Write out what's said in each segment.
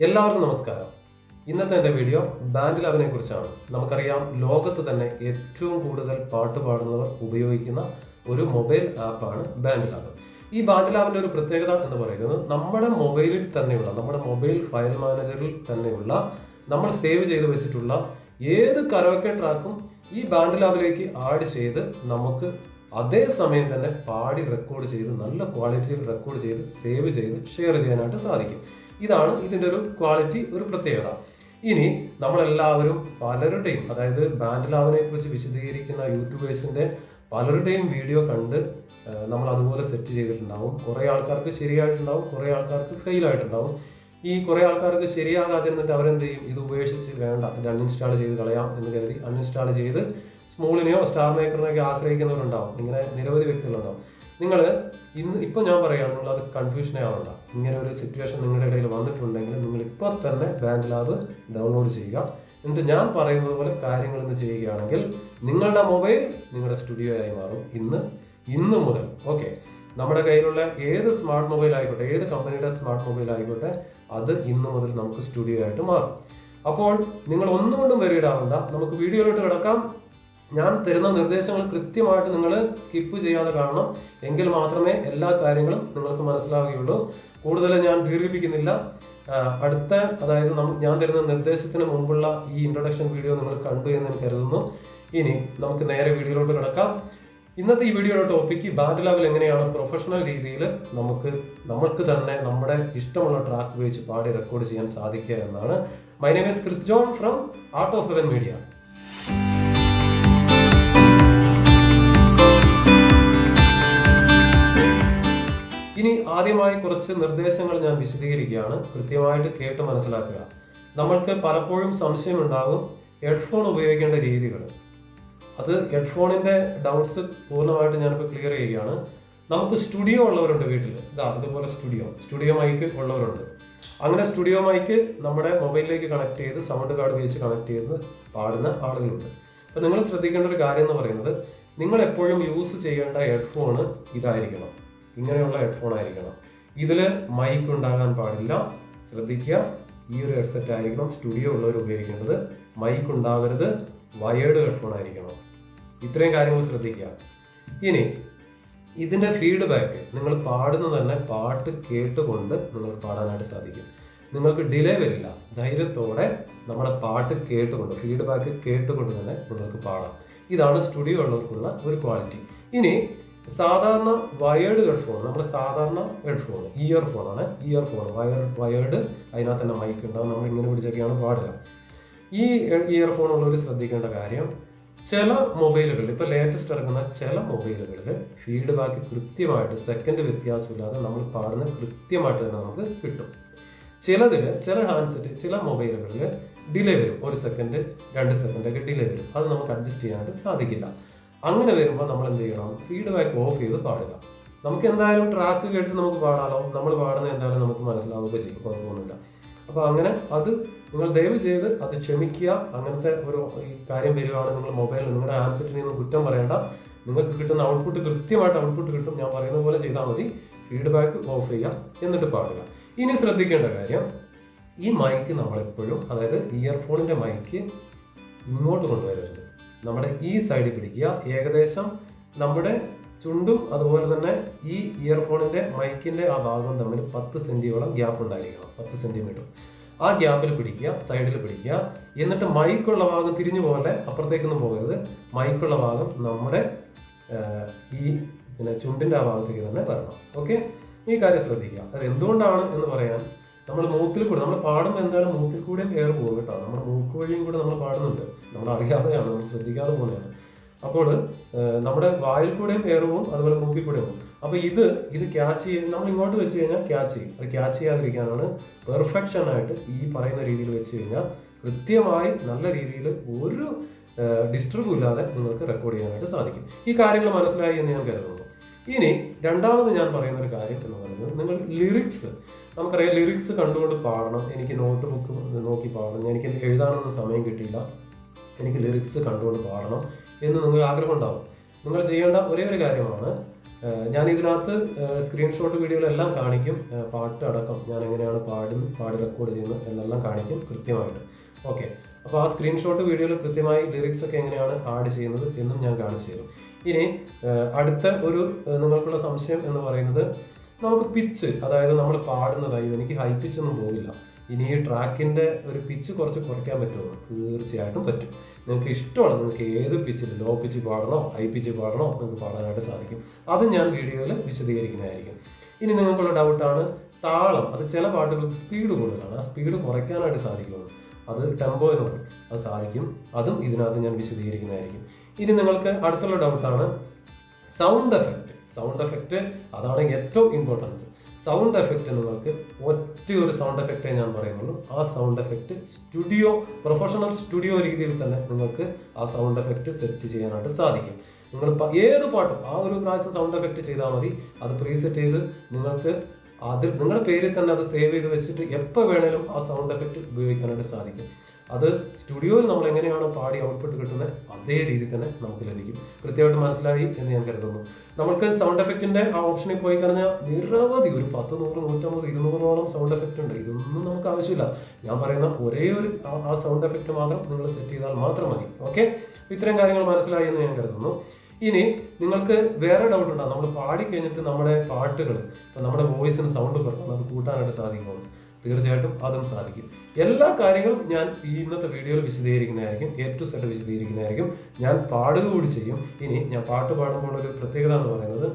എല്ലാവർക്കും നമസ്കാരം. ഇന്നത്തെ എന്റെ വീഡിയോ ബാൻഡ് ലാബിനെ കുറിച്ചാണ്. നമുക്കറിയാം ലോകത്ത് തന്നെ ഏറ്റവും കൂടുതൽ പാട്ട് പാടുന്നവർ ഉപയോഗിക്കുന്ന ഒരു മൊബൈൽ ആപ്പാണ് ബാൻഡ് ലാബ്. ഈ ബാൻഡ് ലാബിന്റെ ഒരു പ്രത്യേകത എന്ന് പറയുന്നത് നമ്മുടെ മൊബൈലിൽ തന്നെയുള്ള നമ്മുടെ മൊബൈൽ ഫയൽ മാനേജറിൽ തന്നെയുള്ള നമ്മൾ സേവ് ചെയ്ത് വെച്ചിട്ടുള്ള ഏത് കരോക്കെ ട്രാക്കും ഈ ബാൻഡ് ലാബിലേക്ക് ആഡ് ചെയ്ത് നമുക്ക് അതേ സമയം തന്നെ പാടി റെക്കോർഡ് ചെയ്ത് നല്ല ക്വാളിറ്റിയിൽ റെക്കോർഡ് ചെയ്ത് സേവ് ചെയ്ത് ഷെയർ ചെയ്യാനായിട്ട് സാധിക്കും. ഇതാണ് ഇതിന്റെ ഒരു ക്വാളിറ്റി ഒരു പ്രത്യേകത. ഇനി നമ്മളെല്ലാവരും പലരുടെയും അതായത് ബാൻഡ്ലാവിനെ കുറിച്ച് വിശദീകരിക്കുന്ന യൂട്യൂബേഴ്സിന്റെ പലരുടെയും വീഡിയോ കണ്ട് നമ്മൾ അതുപോലെ സെറ്റ് ചെയ്തിട്ടുണ്ടാവും. കുറേ ആൾക്കാർക്ക് ശരിയായിട്ടുണ്ടാവും കുറേ ആൾക്കാർക്ക് ഫെയിൽ ആയിട്ടുണ്ടാവും ഈ കുറേ ആൾക്കാർക്ക് ശരിയാകാതെ ഇരുന്നിട്ട് അവരെന്ത് ചെയ്യും ഇത് ഉപേക്ഷിച്ച് വേണ്ട ഇത് അൺഇൻസ്റ്റാൾ ചെയ്ത് കളയാം എന്ന് കരുതി അൺഇൻസ്റ്റാൾ ചെയ്ത് സ്മൂളിനെയോ സ്റ്റാർ മേക്കറിനെയൊക്കെ ആശ്രയിക്കുന്നവരുണ്ടാവും. ഇങ്ങനെ നിരവധി വ്യക്തികളുണ്ടാവും. നിങ്ങൾ ഇന്ന് ഇപ്പം ഞാൻ പറയുകയാണ് അത് കൺഫ്യൂഷനെ ആവണ്ട. ഇങ്ങനെ ഒരു സിറ്റുവേഷൻ നിങ്ങളുടെ ഇടയിൽ വന്നിട്ടുണ്ടെങ്കിൽ നിങ്ങൾ ഇപ്പോൾ തന്നെ ബാൻഡ് ലാബ് ഡൗൺലോഡ് ചെയ്യുക. എന്നിട്ട് ഞാൻ പറയുന്നത് പോലെ കാര്യങ്ങൾ ഇന്ന് ചെയ്യുകയാണെങ്കിൽ നിങ്ങളുടെ മൊബൈൽ നിങ്ങളുടെ സ്റ്റുഡിയോ ആയി മാറും ഇന്ന് ഇന്ന് മുതൽ. ഓക്കെ നമ്മുടെ കയ്യിലുള്ള ഏത് സ്മാർട്ട് മൊബൈൽ ആയിക്കോട്ടെ ഏത് കമ്പനിയുടെ സ്മാർട്ട് മൊബൈൽ ആയിക്കോട്ടെ അത് ഇന്ന് മുതൽ നമുക്ക് സ്റ്റുഡിയോ ആയിട്ട് മാറും. അപ്പോൾ നിങ്ങൾ ഒന്നുകൊണ്ടും വരിയിടാവണ്ട നമുക്ക് വീഡിയോയിലോട്ട് കിടക്കാം. ഞാൻ തരുന്ന നിർദ്ദേശങ്ങൾ കൃത്യമായിട്ട് നിങ്ങൾ സ്കിപ്പ് ചെയ്യാതെ കാണണം. എങ്കിൽ മാത്രമേ എല്ലാ കാര്യങ്ങളും നിങ്ങൾക്ക് മനസ്സിലാവുകയുള്ളൂ. കൂടുതൽ ഞാൻ ദീർഘിപ്പിക്കുന്നില്ല. അടുത്ത അതായത് ഞാൻ തരുന്ന നിർദ്ദേശത്തിന് മുമ്പുള്ള ഈ ഇൻട്രൊഡക്ഷൻ വീഡിയോ നിങ്ങൾ കണ്ടു എന്ന് ഞാൻ കരുതുന്നു. ഇനി നമുക്ക് നേരെ വീഡിയോയിലോട്ട് കിടക്കാം. ഇന്നത്തെ ഈ വീഡിയോയുടെ ടോപ്പിക്ക് ബാൻഡ് ലെവൽ എങ്ങനെയാണ്? പ്രൊഫഷണൽ രീതിയിൽ നമുക്ക് നമുക്ക് തന്നെ നമ്മുടെ ഇഷ്ടമുള്ള ട്രാക്ക് ഉപയോഗിച്ച് പാടി റെക്കോർഡ് ചെയ്യാൻ സാധിക്കുക എന്നാണ്. My name is Chris John from Art of Heaven Media ഇനി ആദ്യമായി കുറച്ച് നിർദ്ദേശങ്ങൾ ഞാൻ വിശദീകരിക്കുകയാണ്. കൃത്യമായിട്ട് കേട്ട് മനസ്സിലാക്കുക. നമ്മൾക്ക് പലപ്പോഴും സംശയമുണ്ടാകും ഹെഡ്ഫോൺ ഉപയോഗിക്കേണ്ട രീതികൾ. അത് ഹെഡ്ഫോണിന്റെ ഡൗട്ട്സ് പൂർണമായിട്ട് ഞാനിപ്പോൾ ക്ലിയർ ചെയ്യുകയാണ്. നമുക്ക് സ്റ്റുഡിയോ ഉള്ളവരുണ്ട് വീട്ടിൽ. ഇതാ ഇതുപോലെ സ്റ്റുഡിയോ. സ്റ്റുഡിയോ മൈക്ക് ഉള്ളവരുണ്ട്. അങ്ങനെ സ്റ്റുഡിയോ മൈക്ക് നമ്മുടെ മൊബൈലിലേക്ക് കണക്ട് ചെയ്ത് സൗണ്ട് കാർഡ് ഉപയോഗിച്ച് കണക്ട് ചെയ്ത് പാടുന്ന ആളുകളുണ്ട്. അപ്പോൾ നിങ്ങൾ ശ്രദ്ധിക്കേണ്ട ഒരു കാര്യം എന്ന് പറയുന്നത് നിങ്ങൾ എപ്പോഴും യൂസ് ചെയ്യേണ്ട ഹെഡ്ഫോൺ ഇതായിരിക്കണം. ഇങ്ങനെയുള്ള ഹെഡ്ഫോൺ ആയിരിക്കണം. ഇതിൽ മൈക്ക് ഉണ്ടാകാൻ പാടില്ല. ശ്രദ്ധിക്കുക. ഈ ഒരു ഹെഡ്സെറ്റ് ആയിരിക്കണം സ്റ്റുഡിയോ ഉള്ളവർ ഉപയോഗിക്കേണ്ടത്. മൈക്ക് ഉണ്ടാകരുത് വയേർഡ് ഹെഡ്ഫോൺ ആയിരിക്കണം. ഇത്രയും കാര്യങ്ങൾ ശ്രദ്ധിക്കുക. ഇനി ഇതിന്റെ ഫീഡ്ബാക്ക് നിങ്ങൾ പാടുന്ന തന്നെ പാട്ട് കേട്ടുകൊണ്ട് നിങ്ങൾക്ക് പാടാനായിട്ട് സാധിക്കും. നിങ്ങൾക്ക് ഡിലേ വരില്ല. ധൈര്യത്തോടെ നമ്മുടെ പാട്ട് കേട്ടുകൊണ്ട് ഫീഡ്ബാക്ക് കേട്ടുകൊണ്ട് തന്നെ നിങ്ങൾക്ക് പാടാം. ഇതാണ് സ്റ്റുഡിയോ ഉള്ളവർക്കുള്ള ഒരു ക്വാളിറ്റി ഇനി സാധാരണ വയേർഡ് ഹെഡ്ഫോൺ നമ്മുടെ സാധാരണ ഹെഡ്ഫോൺ ഇയർ ഫോണാണ് ഇയർ ഫോൺ വയർ വയേർഡ് അതിനകത്ത് തന്നെ മൈക്ക് ഉണ്ടാവും. നമ്മൾ ഇങ്ങനെ പിടിച്ചൊക്കെയാണ് പാടുക. ഈ ഇയർഫോൺ ഉള്ളവർ ശ്രദ്ധിക്കേണ്ട കാര്യം ചില മൊബൈലുകളിൽ ഇപ്പോൾ ലേറ്റസ്റ്റ് ഇറങ്ങുന്ന ചില മൊബൈലുകളിൽ ഫീഡ്ബാക്ക് കൃത്യമായിട്ട് സെക്കൻഡ് വ്യത്യാസമില്ലാതെ നമ്മൾ പാടുന്ന കൃത്യമായിട്ട് തന്നെ നമുക്ക് കിട്ടും. ചിലതിൽ ചില ഹാൻഡ്സെറ്റ് ചില മൊബൈലുകളിൽ ഡിലേ വരും. ഒരു സെക്കൻഡ് രണ്ട് സെക്കൻഡൊക്കെ ഡിലേ വരും. അത് നമുക്ക് അഡ്ജസ്റ്റ് ചെയ്യാനായിട്ട് സാധിക്കില്ല. അങ്ങനെ വരുമ്പോൾ നമ്മൾ എന്ത് ചെയ്യണം? ഫീഡ്ബാക്ക് ഓഫ് ചെയ്ത് പാടുക. നമുക്ക് എന്തായാലും ട്രാക്ക് കേട്ട് നമുക്ക് പാടാലോ? നമ്മൾ പാടുന്ന എന്തായാലും നമുക്ക് മനസ്സിലാവുകയൊക്കെ ചെയ്യും. കുഴപ്പമൊന്നുമില്ല. അപ്പോൾ അങ്ങനെ അത് നിങ്ങൾ ദയവ് ചെയ്ത് അത് ക്ഷമിക്കുക. അങ്ങനത്തെ ഒരു ഈ കാര്യം വരികയാണ് നിങ്ങൾ മൊബൈലിൽ നിങ്ങളുടെ ഹാൻഡ്സെറ്റിൽ നിന്ന് കുറ്റം പറയേണ്ട. നിങ്ങൾക്ക് കിട്ടുന്ന ഔട്ട്പുട്ട് കൃത്യമായിട്ട് ഔട്ട്പുട്ട് കിട്ടും. ഞാൻ പറയുന്ന പോലെ ചെയ്താൽ മതി. ഫീഡ്ബാക്ക് ഓഫ് ചെയ്യുക. എന്നിട്ട് പാടുക. ഇനി ശ്രദ്ധിക്കേണ്ട കാര്യം ഈ മൈക്ക് നമ്മളെപ്പോഴും അതായത് ഇയർഫോണിന്റെ മൈക്ക് ഇങ്ങോട്ട് കൊണ്ടുവരരുത്. നമ്മുടെ ഈ സൈഡിൽ പിടിക്കുക. ഏകദേശം നമ്മുടെ ചുണ്ടും അതുപോലെ തന്നെ ഈ ഇയർഫോണിന്റെ മൈക്കിന്റെ ആ ഭാഗം തമ്മിൽ പത്ത് സെന്റിയോളം ഗ്യാപ്പ് ഉണ്ടായിരിക്കണം. പത്ത് സെന്റിമീറ്റർ ആ ഗ്യാപ്പിൽ പിടിക്കുക സൈഡിൽ പിടിക്കുക. എന്നിട്ട് മൈക്കുള്ള ഭാഗം തിരിഞ്ഞു പോലെ അപ്പുറത്തേക്കൊന്നും പോകരുത്. മൈക്കുള്ള ഭാഗം നമ്മുടെ ഈ പിന്നെ ചുണ്ടിന്റെ ആ ഭാഗത്തേക്ക് തന്നെ വരണം. ഓക്കെ ഈ കാര്യം ശ്രദ്ധിക്കുക. അത് എന്തുകൊണ്ടാണ് എന്ന് പറയാൻ നമ്മൾ മൂക്കിൽ കൂടെ നമ്മൾ പാടുമ്പോൾ എന്തായാലും മൂക്കിൽ കൂടെയും എയർ പോകും കേട്ടോ. നമ്മൾ മൂക്ക് വഴിയും കൂടെ നമ്മൾ പാടുന്നുണ്ട്. നമ്മൾ അറിയാതെയാണ് നമ്മൾ ശ്രദ്ധിക്കാതെ പോകുന്നതാണ്. അപ്പോൾ നമ്മുടെ വായിൽ കൂടെയും എയർ പോകും അതുപോലെ മൂക്കിൽ കൂടെ പോകും. അപ്പോൾ ഇത് ഇത് ക്യാച്ച് ചെയ്യും നമ്മൾ ഇങ്ങോട്ട് വെച്ച് കഴിഞ്ഞാൽ ക്യാച്ച് ചെയ്യും. അത് ക്യാച്ച് ചെയ്യാതിരിക്കാനാണ് പെർഫെക്ഷൻ ആയിട്ട് ഈ പറയുന്ന രീതിയിൽ വെച്ച് കഴിഞ്ഞാൽ കൃത്യമായി നല്ല രീതിയിൽ ഒരു ഡിസ്റ്റർബും ഇല്ലാതെ നിങ്ങൾക്ക് റെക്കോർഡ് ചെയ്യാനായിട്ട് സാധിക്കും. ഈ കാര്യങ്ങൾ മനസ്സിലായി എന്ന് ഞാൻ കരുതുന്നു. ഇനി രണ്ടാമത് ഞാൻ പറയുന്ന ഒരു കാര്യം എന്ന് പറയുന്നത് നിങ്ങൾ ലിറിക്സ് നമുക്കറിയാം ലിറിക്സ് കണ്ടുകൊണ്ട് പാടണം. എനിക്ക് നോട്ട് ബുക്ക് നോക്കി പാടണം. എനിക്ക് എഴുതാനൊന്നും സമയം കിട്ടിയില്ല. എനിക്ക് ലിറിക്സ് കണ്ടുകൊണ്ട് പാടണം എന്ന് നിങ്ങൾക്ക് ആഗ്രഹം ഉണ്ടാവും നിങ്ങൾ ചെയ്യേണ്ട ഒരേ ഒരു കാര്യമാണ് ഞാൻ ഇതിനകത്ത് സ്ക്രീൻഷോട്ട് വീഡിയോയിലെല്ലാം കാണിക്കും. പാട്ട് അടക്കം ഞാൻ എങ്ങനെയാണ് പാടുന്നത് പാടി റെക്കോർഡ് ചെയ്യുന്നത് എന്നെല്ലാം കാണിക്കും കൃത്യമായിട്ട്. ഓക്കെ. അപ്പോൾ ആ സ്ക്രീൻഷോട്ട് വീഡിയോയിൽ കൃത്യമായി ലിറിക്സ് ഒക്കെ എങ്ങനെയാണ് ആഡ് ചെയ്യുന്നത് എന്നും ഞാൻ കാണിച്ചു തരും. ഇനി അടുത്ത ഒരു നിങ്ങൾക്കുള്ള സംശയം എന്ന് പറയുന്നത് നമുക്ക് പിച്ച് അതായത് നമ്മൾ പാടുന്നതായി എനിക്ക് ഹൈ പിച്ച് ഒന്നും പോകില്ല. ഇനി ഈ ട്രാക്കിന്റെ ഒരു പിച്ച് കുറച്ച് കുറയ്ക്കാൻ പറ്റുമോ? തീർച്ചയായിട്ടും പറ്റും. നിങ്ങൾക്ക് ഇഷ്ടമാണ് നിങ്ങൾക്ക് ഏത് പിച്ചിൽ ലോ പിച്ച് പാടണോ ഹൈ പിച്ച് പാടണോ നിങ്ങൾക്ക് പാടാനായിട്ട് സാധിക്കും. അത് ഞാൻ വീഡിയോയിൽ വിശദീകരിക്കുന്നതായിരിക്കും. ഇനി നിങ്ങൾക്കുള്ള ഡൗട്ടാണ് താളം. അത് ചില പാട്ടുകൾക്ക് സ്പീഡ് കൂടുതലാണ്. ആ സ്പീഡ് കുറയ്ക്കാനായിട്ട് സാധിക്കുള്ളൂ അത് ടെമ്പോ എന്ന് പറയും അത് സാധിക്കും. അതും ഇതിനകത്ത് ഞാൻ വിശദീകരിക്കുന്നതായിരിക്കും. ഇനി നിങ്ങൾക്ക് അടുത്തുള്ള ഡൗട്ടാണ് സൗണ്ട് എഫക്റ്റ് സൗണ്ട് എഫക്റ്റ് അതാണ് ഏറ്റവും ഇമ്പോർട്ടൻസ് സൗണ്ട് എഫക്റ്റ് നിങ്ങൾക്ക് ഒറ്റ ഒരു സൗണ്ട് എഫക്റ്റേ ഞാൻ പറയുന്നുള്ളൂ. ആ sound effect studio professional studio രീതിയിൽ തന്നെ നിങ്ങൾക്ക് ആ സൗണ്ട് എഫക്റ്റ് സെറ്റ് ചെയ്യാനായിട്ട് സാധിക്കും. നിങ്ങൾ ഏത് പാട്ടും ആ ഒരു പ്രാവശ്യം സൗണ്ട് എഫക്റ്റ് ചെയ്താൽ മതി. അത് പ്രീസെറ്റ് ചെയ്ത് നിങ്ങൾക്ക് അതിൽ നിങ്ങളുടെ പേരിൽ തന്നെ അത് സേവ് ചെയ്ത് വെച്ചിട്ട് എപ്പോൾ വേണേലും ആ സൗണ്ട് എഫക്റ്റ് ഉപയോഗിക്കാനായിട്ട് സാധിക്കും. അത് സ്റ്റുഡിയോയിൽ നമ്മൾ എങ്ങനെയാണോ പാടി ഔട്ട്പുട്ട് കിട്ടുന്നത് അതേ രീതിയിൽ തന്നെ നമുക്ക് ലഭിക്കും. കൃത്യമായിട്ട് മനസ്സിലായി എന്ന് ഞാൻ കരുതുന്നു. നമുക്ക് സൗണ്ട് എഫക്റ്റിന്റെ ആ ഓപ്ഷനിൽ പോയി കഴിഞ്ഞാൽ നിരവധി ഒരു പത്ത് നൂറ് നൂറ്റമ്പത് ഇരുന്നൂറോളം സൗണ്ട് എഫക്റ്റ് ഉണ്ട്. ഇതൊന്നും നമുക്ക് ആവശ്യമില്ല. ഞാൻ പറയുന്ന ഒരേ ഒരു ആ- സൗണ്ട് എഫക്റ്റ് മാത്രം നിങ്ങൾ സെറ്റ് ചെയ്താൽ മാത്രം മതി. ഓക്കെ ഇത്രയും കാര്യങ്ങൾ മനസ്സിലായി എന്ന് ഞാൻ കരുതുന്നു. ഇനി നിങ്ങൾക്ക് വേറെ ഡൗട്ട് ഉണ്ടാകും നമ്മൾ പാടി കഴിഞ്ഞിട്ട് നമ്മുടെ പാട്ടുകൾ നമ്മുടെ വോയിസിന് സൗണ്ട് കുറക്കണം അത് കൂട്ടാനായിട്ട് സാധിക്കുമോ? തീർച്ചയായിട്ടും അതും സാധിക്കും. എല്ലാ കാര്യങ്ങളും ഞാൻ ഈ ഇന്നത്തെ വീഡിയോയിൽ വിശദീകരിക്കുന്നതായിരിക്കും. A to വിശദീകരിക്കുന്നതായിരിക്കും. ഞാൻ പാടുക കൂടി ചെയ്യും. ഇനി ഞാൻ പാട്ട് പാടുമ്പോൾ ഒരു പ്രത്യേകത എന്ന് പറയുന്നത്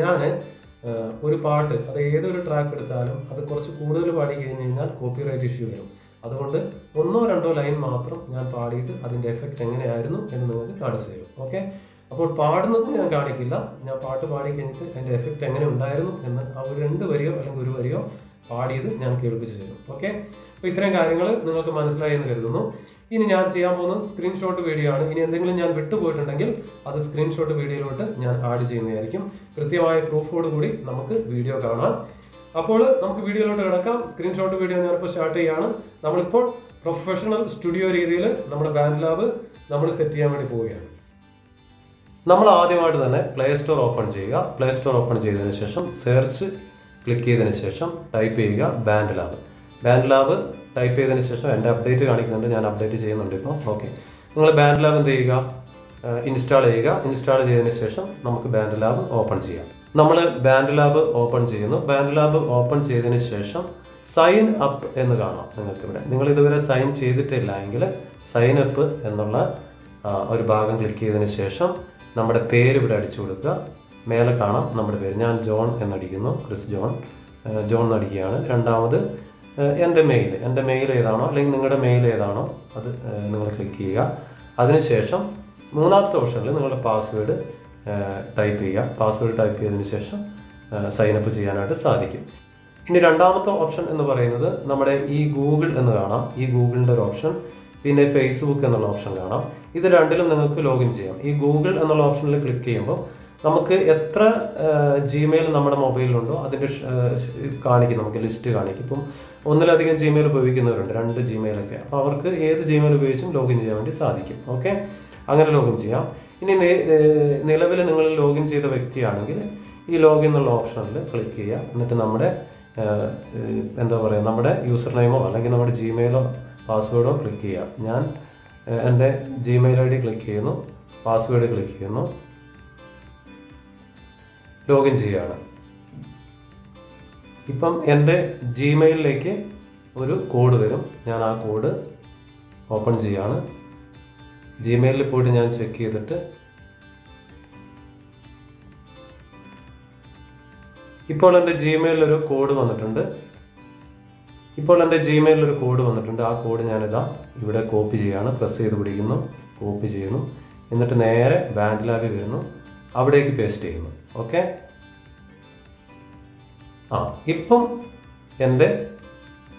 ഞാൻ ഒരു പാട്ട് അത് ഏതൊരു ട്രാക്ക് എടുത്താലും അത് കുറച്ച് കൂടുതൽ പാടി കഴിഞ്ഞ് കഴിഞ്ഞാൽ കോപ്പിറൈറ്റ് ഇഷ്യൂ വരും. അതുകൊണ്ട് ഒന്നോ രണ്ടോ ലൈൻ മാത്രം ഞാൻ പാടിയിട്ട് അതിന്റെ എഫക്റ്റ് എങ്ങനെയായിരുന്നു എന്ന് നിങ്ങൾക്ക് കാണിച്ചു തരും. ഓക്കെ അപ്പോൾ പാടുന്നത് ഞാൻ കാണിക്കില്ല. ഞാൻ പാട്ട് പാടി കഴിഞ്ഞിട്ട് അതിന്റെ എഫക്റ്റ് എങ്ങനെ ഉണ്ടായിരുന്നു എന്ന് ആ ഒരു രണ്ട് വരിയോ അല്ലെങ്കിൽ ഒരു വരിയോ പാടിയത് ഞാൻ കേൾപ്പിച്ചു തരും ഓക്കെ അപ്പോൾ ഇത്രയും കാര്യങ്ങൾ നിങ്ങൾക്ക് മനസ്സിലായി എന്ന് കരുതുന്നു. ഇനി ഞാൻ ചെയ്യാൻ പോകുന്നത് സ്ക്രീൻഷോട്ട് വീഡിയോ ആണ്. ഇനി എന്തെങ്കിലും ഞാൻ വിട്ടുപോയിട്ടുണ്ടെങ്കിൽ അത് സ്ക്രീൻഷോട്ട് വീഡിയോയിലോട്ട് ഞാൻ ആഡ് ചെയ്യുന്നതായിരിക്കും. കൃത്യമായ പ്രൂഫോട് കൂടി നമുക്ക് വീഡിയോ കാണാം. അപ്പോൾ നമുക്ക് വീഡിയോയിലോട്ട് കിടക്കാം. സ്ക്രീൻഷോട്ട് വീഡിയോ ഞാനിപ്പോൾ സ്റ്റാർട്ട് ചെയ്യാണ്. നമ്മളിപ്പോൾ പ്രൊഫഷണൽ സ്റ്റുഡിയോ രീതിയിൽ നമ്മുടെ ബാൻഡ് ലാബ് നമ്മൾ സെറ്റ് ചെയ്യാൻ വേണ്ടി പോവുകയാണ്. നമ്മൾ ആദ്യമായിട്ട് തന്നെ പ്ലേ സ്റ്റോർ ഓപ്പൺ ചെയ്യുക. പ്ലേ സ്റ്റോർ ഓപ്പൺ ചെയ്തതിന് ശേഷം സെർച്ച് ക്ലിക്ക് ചെയ്തതിന് ശേഷം ടൈപ്പ് ചെയ്യുക BandLab. BandLab type ചെയ്തതിന് ശേഷം എന്റെ അപ്ഡേറ്റ് കാണിക്കുന്നുണ്ട് ഞാൻ അപ്ഡേറ്റ് ചെയ്യുന്നുണ്ട് ഇപ്പോൾ ഓക്കെ. നിങ്ങൾ ബാൻഡ് ലാബ് എന്ത് ചെയ്യുക? ഇൻസ്റ്റാൾ ചെയ്യുക. ഇൻസ്റ്റാൾ ചെയ്തതിന് ശേഷം നമുക്ക് ബാൻഡ് ലാബ് ഓപ്പൺ ചെയ്യാം. നമ്മൾ ബാൻഡ് ലാബ് ഓപ്പൺ ചെയ്യുന്നു. ബാൻഡ് ലാബ് ഓപ്പൺ ചെയ്തതിന് ശേഷം സൈൻ അപ്പ് എന്ന് കാണാം നിങ്ങൾക്ക് ഇവിടെ നിങ്ങൾ ഇതുവരെ സൈൻ ചെയ്തിട്ടില്ല എങ്കിൽ സൈൻ അപ്പ് എന്നുള്ള ഒരു ഭാഗം ക്ലിക്ക് ചെയ്തതിന് ശേഷം നമ്മുടെ പേര് ഇവിടെ അടിച്ചു കൊടുക്കുക. മേലെ കാണാം നമ്മുടെ പേര്. ഞാൻ ജോൺ എന്നടിക്കുന്നു ക്രിസ് ജോൺ. ജോൺ എന്നടിക്കുകയാണ് രണ്ടാമത് എന്റെ മെയിൽ എന്റെ മെയിൽ ഏതാണോ അല്ലെങ്കിൽ നിങ്ങളുടെ മെയിൽ ഏതാണോ അത് നിങ്ങൾ ക്ലിക്ക് ചെയ്യുക. അതിനുശേഷം മൂന്നാമത്തെ ഓപ്ഷനിൽ നിങ്ങളുടെ പാസ്വേഡ് ടൈപ്പ് ചെയ്യുക. പാസ്വേഡ് ടൈപ്പ് ചെയ്തതിന് ശേഷം സൈൻ അപ്പ് ചെയ്യാനായിട്ട് സാധിക്കും. ഇനി രണ്ടാമത്തെ ഓപ്ഷൻ എന്ന് പറയുന്നത് നമ്മുടെ ഈ ഗൂഗിൾ എന്ന് കാണാം. ഈ ഗൂഗിളിന്റെ ഒരു ഓപ്ഷൻ പിന്നെ ഫേസ്ബുക്ക് എന്നുള്ള ഓപ്ഷൻ കാണാം. ഇത് രണ്ടിലും നിങ്ങൾക്ക് ലോഗിൻ ചെയ്യാം. ഈ ഗൂഗിൾ എന്നുള്ള ഓപ്ഷനിൽ ക്ലിക്ക് ചെയ്യുമ്പോൾ നമുക്ക് എത്ര ജിമെയിൽ നമ്മുടെ മൊബൈലിലുണ്ടോ അതിന്റെ കാണിക്കും നമുക്ക് ലിസ്റ്റ് കാണിക്കും. ഇപ്പം ഒന്നിലധികം ജിമെയിൽ ഉപയോഗിക്കുന്നവരുണ്ട് രണ്ട് ജിമെയിലൊക്കെ അപ്പോൾ അവർക്ക് ഏത് ജിമെയിൽ ഉപയോഗിച്ചും ലോഗിൻ ചെയ്യാൻ വേണ്ടി സാധിക്കും. ഓക്കെ? അങ്ങനെ ലോഗിൻ ചെയ്യാം. ഇനി നിലവിൽ നിങ്ങൾ ലോഗിൻ ചെയ്ത വ്യക്തിയാണെങ്കിൽ ഈ ലോഗിൻ എന്നുള്ള ഓപ്ഷനിൽ ക്ലിക്ക് ചെയ്യുക. എന്നിട്ട് നമ്മുടെ എന്താ പറയുക നമ്മുടെ യൂസർ നെയിമോ അല്ലെങ്കിൽ നമ്മുടെ ജിമെയിലോ പാസ്വേഡോ ക്ലിക്ക് ചെയ്യുക. ഞാൻ എന്റെ ജിമെയിൽ ഐ ഡി ക്ലിക്ക് ചെയ്യുന്നു പാസ്വേഡ് ക്ലിക്ക് ചെയ്യുന്നു. ലോഗിൻ ചെയ്യുകയാണ്. ഇപ്പം എന്റെ ജിമെയിലിലേക്ക് ഒരു കോഡ് വരും. ഞാൻ ആ കോഡ് ഓപ്പൺ ചെയ്യുകയാണ്. ജിമെയിലിൽ പോയിട്ട് ഞാൻ ചെക്ക് ചെയ്തിട്ട് ഇപ്പോൾ എന്റെ ജിമെയിലിൽ ഒരു കോഡ് വന്നിട്ടുണ്ട്. ഇപ്പോൾ എന്റെ ജിമെയിലിൽ ഒരു കോഡ് വന്നിട്ടുണ്ട്. ആ കോഡ് ഞാനിതാ ഇവിടെ കോപ്പി ചെയ്യുകയാണ്. പ്രസ് ചെയ്ത് പിടിക്കുന്നു. കോപ്പി ചെയ്യുന്നു. എന്നിട്ട് നേരെ ബാൻഡ് വരുന്നു. അവിടേക്ക് പേസ്റ്റ് ചെയ്യുന്നു. ഓക്കെ? ആ ഇപ്പം എന്റെ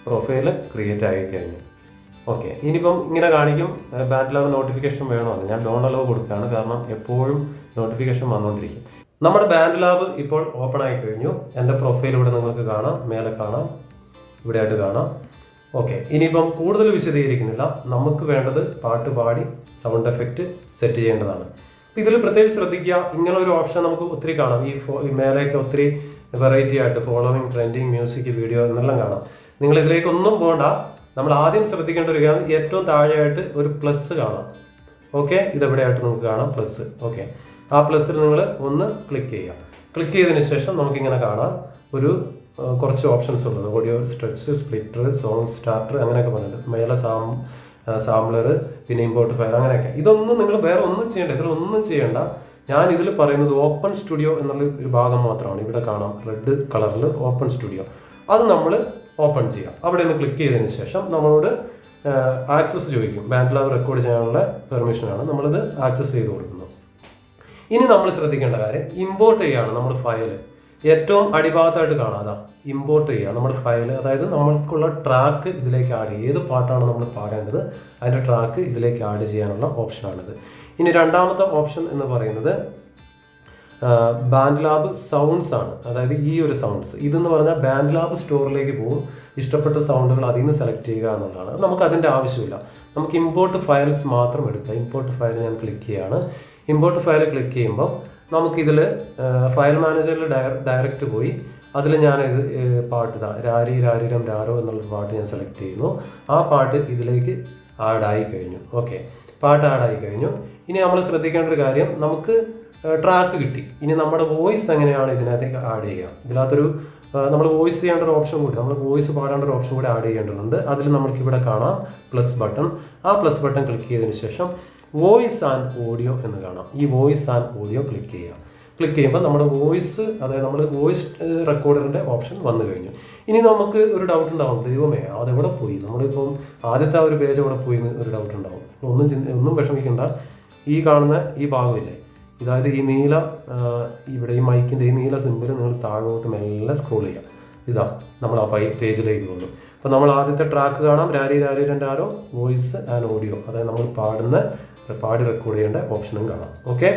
പ്രൊഫൈൽ ക്രിയേറ്റ് ആയി കഴിഞ്ഞു. ഓക്കെ ഇനിയിപ്പം ഇങ്ങനെ കാണിക്കും ബാൻഡ് ലാബ് നോട്ടിഫിക്കേഷൻ വേണമെന്ന് ഞാൻ ഡോൺ അലോ കൊടുക്കുകയാണ് കാരണം എപ്പോഴും നോട്ടിഫിക്കേഷൻ വന്നുകൊണ്ടിരിക്കും നമ്മുടെ ബാൻഡ് ലാബ് ഇപ്പോൾ ഓപ്പൺ ആയി കഴിഞ്ഞു. എന്റെ പ്രൊഫൈൽ ഇവിടെ നിങ്ങൾക്ക് കാണാം മേലെ കാണാം ഇവിടെ ആയിട്ട് കാണാം. ഓക്കെ ഇനിയിപ്പം കൂടുതൽ വിശദീകരിക്കുന്നില്ല. നമുക്ക് വേണ്ടത് പാട്ട് പാടി സൗണ്ട് എഫക്റ്റ് സെറ്റ് ചെയ്യേണ്ടതാണ്. ഇതിൽ പ്രത്യേകിച്ച് ശ്രദ്ധിക്കുക. ഇങ്ങനെ ഒരു ഓപ്ഷൻ നമുക്ക് ഒത്തിരി കാണാം. ഈ ഫോ- ഈ മേലെയൊക്കെ ഒത്തിരി വെറൈറ്റി ആയിട്ട് ഫോളോവിങ് ട്രെൻഡിങ് മ്യൂസിക് വീഡിയോ എന്നെല്ലാം കാണാം. നിങ്ങൾ ഇതിലേക്ക് ഒന്നും പോകണ്ട നമ്മൾ ആദ്യം ശ്രദ്ധിക്കേണ്ട ഒരു കാര്യം ഏറ്റവും താഴെയായിട്ട് ഒരു പ്ലസ് കാണാം. ഓക്കെ ഇതെവിടെയായിട്ട് നമുക്ക് കാണാം? പ്ലസ് ഓക്കെ ആ പ്ലസ്സിൽ നിങ്ങൾ ഒന്ന് ക്ലിക്ക് ചെയ്യുക. ക്ലിക്ക് ചെയ്തതിന് ശേഷം നമുക്കിങ്ങനെ കാണാം. ഒരു കുറച്ച് ഓപ്ഷൻസ് ഉള്ളത്. Audio stretch splitter song starter അങ്ങനെയൊക്കെ പറഞ്ഞിട്ട്. മേലെ സാം സാമ്പിളർ പിന്നെ ഇമ്പോർട്ട് ഫയൽ അങ്ങനെയൊക്കെ. ഇതൊന്നും നിങ്ങൾ വേറെ ഒന്നും ചെയ്യേണ്ട ഇതിലൊന്നും ചെയ്യേണ്ട. ഞാൻ ഇതിൽ പറയുന്നത് ഓപ്പൺ സ്റ്റുഡിയോ എന്നുള്ള ഒരു ഭാഗം മാത്രമാണ് ഇവിടെ കാണാം. റെഡ് കളറിൽ ഓപ്പൺ സ്റ്റുഡിയോ അത് നമ്മൾ ഓപ്പൺ ചെയ്യാം. അവിടെ നിന്ന് ക്ലിക്ക് ചെയ്തതിന് ശേഷം നമ്മളോട് ആക്സസ് ചോദിക്കും. ബാൻഡ് ലാബ് റെക്കോർഡ് ചെയ്യാനുള്ള പെർമിഷനാണ് നമ്മളിത് ആക്സസ് ചെയ്ത് കൊടുക്കുന്നത്. ഇനി നമ്മൾ ശ്രദ്ധിക്കേണ്ട കാര്യം ഇമ്പോർട്ട് ചെയ്യുകയാണ് നമ്മുടെ ഫയൽ ഏറ്റവും അടിഭാഗത്തായിട്ട് കാണാതാ ഇമ്പോർട്ട് ചെയ്യുക. നമ്മുടെ ഫയൽ അതായത് നമ്മൾക്കുള്ള ട്രാക്ക് ഇതിലേക്ക് ആഡ് ചെയ്യുക. ഏത് പാട്ടാണ് നമ്മൾ പാടേണ്ടത് അതിന്റെ ട്രാക്ക് ഇതിലേക്ക് ആഡ് ചെയ്യാനുള്ള ഓപ്ഷനാണിത് ഇനി രണ്ടാമത്തെ ഓപ്ഷൻ എന്ന് പറയുന്നത് ബാൻഡ് ലാബ് സൗണ്ട്സ് ആണ്. അതായത് ഈ ഒരു സൗണ്ട്സ് ഇതെന്ന് പറഞ്ഞാൽ ബാൻഡ് ലാബ് സ്റ്റോറിലേക്ക് പോകും. ഇഷ്ടപ്പെട്ട സൗണ്ടുകൾ അതിൽ നിന്ന് സെലക്ട് ചെയ്യുക എന്നുള്ളതാണ്. നമുക്ക് അതിന്റെ ആവശ്യമില്ല. നമുക്ക് ഇമ്പോർട്ട് ഫയൽസ് മാത്രം എടുക്കുക. ഇമ്പോർട്ട് ഫയൽ ഞാൻ ക്ലിക്ക് ചെയ്യുകയാണ് ഇമ്പോർട്ട് ഫയൽ ക്ലിക്ക് ചെയ്യുമ്പോൾ നമുക്കിതിൽ ഫയൽ മാനേജറിൽ ഡയറക്റ്റ് പോയി. അതിൽ ഞാൻ ഇത് പാട്ട് ഇതാ രാരി രാരിരം രാരോ എന്നുള്ള പാട്ട് ഞാൻ സെലക്ട് ചെയ്യുന്നു. ആ പാട്ട് ഇതിലേക്ക് ആഡായി കഴിഞ്ഞു. ഓക്കെ പാട്ട് ആഡായി കഴിഞ്ഞു. ഇനി നമ്മൾ ശ്രദ്ധിക്കേണ്ട ഒരു കാര്യം നമുക്ക് ട്രാക്ക് കിട്ടി. ഇനി നമ്മുടെ വോയിസ് എങ്ങനെയാണ് ഇതിനകത്തേക്ക് ആഡ് ചെയ്യുക? ഇതിനകത്തൊരു നമ്മൾ വോയിസ് ചെയ്യേണ്ട ഒരു ഓപ്ഷൻ കൂടി നമ്മൾ വോയിസ് പാടേണ്ട ഒരു ഓപ്ഷൻ കൂടി ആഡ് ചെയ്യേണ്ടതുണ്ട്. അതിൽ നമുക്ക് ഇവിടെ കാണാം പ്ലസ് ബട്ടൺ ആ പ്ലസ് ബട്ടൺ ക്ലിക്ക് ചെയ്തതിന് ശേഷം വോയിസ് ആൻഡ് ഓഡിയോ എന്ന് കാണാം. ഈ വോയിസ് ആൻഡ് ഓഡിയോ ക്ലിക്ക് ചെയ്യുക. ക്ലിക്ക് ചെയ്യുമ്പോൾ നമ്മുടെ വോയിസ് അതായത് നമ്മൾ വോയിസ് റെക്കോർഡറിന്റെ ഓപ്ഷൻ വന്നു കഴിഞ്ഞു. ഇനി നമുക്ക് ഒരു ഡൗട്ട് ഉണ്ടാവും. ദൈവമേ അതെവിടെ പോയി? നമ്മളിപ്പം ആദ്യത്തെ ആ ഒരു പേജ് എവിടെ പോയി എന്ന് ഒരു ഡൗട്ട് ഉണ്ടാവും. ഒന്നും ചിന്ത ഒന്നും വിഷമിക്കേണ്ട. ഈ കാണുന്ന ഈ ഭാഗമില്ലേ? ഇതായത് ഈ നീല ഇവിടെ ഈ മൈക്കിന്റെ ഈ നീല സിമ്പിൾ നിങ്ങൾ താഴോട്ട് മെല്ലെ സ്ക്രോൾ ചെയ്യുക. ഇതാ നമ്മൾ ആ പേജിലേക്ക് പോകുന്നു. അപ്പോൾ നമ്മൾ ആദ്യത്തെ ട്രാക്ക് കാണാം. രാരി രാരി രണ്ട് ആരോ വോയിസ് ആൻഡ് ഓഡിയോ അതായത് നമ്മൾ പാടുന്ന പാടി റെക്കോർഡ് ചെയ്യേണ്ട ഓപ്ഷനും കാണാം. ഓക്കെ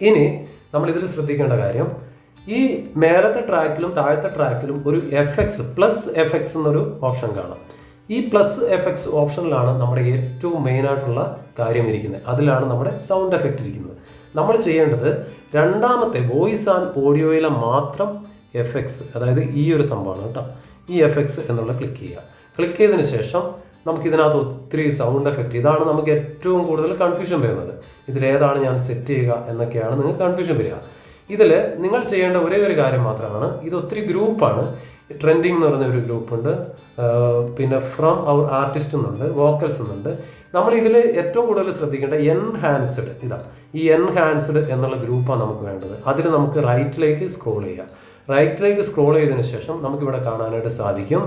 ഇനി നമ്മൾ ഇതിൽ ശ്രദ്ധിക്കേണ്ട കാര്യം ഈ മേലത്തെ ട്രാക്കിലും താഴത്തെ ട്രാക്കിലും ഒരു F X plus F X എന്നൊരു ഓപ്ഷൻ കാണാം. ഈ പ്ലസ് എഫ് എക്സ് ഓപ്ഷനിലാണ് നമ്മുടെ ഏറ്റവും മെയിൻ ആയിട്ടുള്ള കാര്യം ഇരിക്കുന്നത്. അതിലാണ് നമ്മുടെ സൗണ്ട് എഫക്റ്റ് ഇരിക്കുന്നത്. നമ്മൾ ചെയ്യേണ്ടത് രണ്ടാമത്തെ വോയിസ് ആൻഡ് ഓഡിയോയിലെ മാത്രം എഫ് എക്സ് അതായത് ഈ ഒരു സംഭവമാണ് കേട്ടോ. ഈ എഫ് എക്സ് എന്നുള്ള ക്ലിക്ക് ചെയ്യുക. ക്ലിക്ക് ചെയ്തതിന് ശേഷം നമുക്ക് ഇതിനകത്ത് ഒത്തിരി സൗണ്ട് എഫക്റ്റ് ഇതാണ് നമുക്ക് ഏറ്റവും കൂടുതൽ കൺഫ്യൂഷൻ വരുന്നത്. ഇതിലേതാണ് ഞാൻ സെറ്റ് ചെയ്യുക എന്നൊക്കെയാണ് നിങ്ങൾക്ക് കൺഫ്യൂഷൻ വരിക. ഇതിൽ നിങ്ങൾ ചെയ്യേണ്ട ഒരേ ഒരു കാര്യം മാത്രമാണ്. ഇത് ഒത്തിരി ഗ്രൂപ്പാണ് ട്രെൻഡിങ് എന്ന് പറഞ്ഞ ഒരു ഗ്രൂപ്പുണ്ട് പിന്നെ ഫ്രം അവർ ആർട്ടിസ്റ്റ് എന്നുണ്ട് വോക്കൽസ് എന്നുണ്ട്. നമ്മൾ ഇതിൽ ഏറ്റവും കൂടുതൽ ശ്രദ്ധിക്കേണ്ട എൻഹാൻസ്ഡ് ഇതാണ് ഈ എൻഹാൻസ്ഡ് എന്നുള്ള ഗ്രൂപ്പാണ് നമുക്ക് വേണ്ടത്. അതിൽ നമുക്ക് റൈറ്റിലേക്ക് സ്ക്രോൾ ചെയ്യാം റൈറ്റിലേക്ക് സ്ക്രോൾ ചെയ്തതിന് ശേഷം നമുക്കിവിടെ കാണാനായിട്ട് സാധിക്കും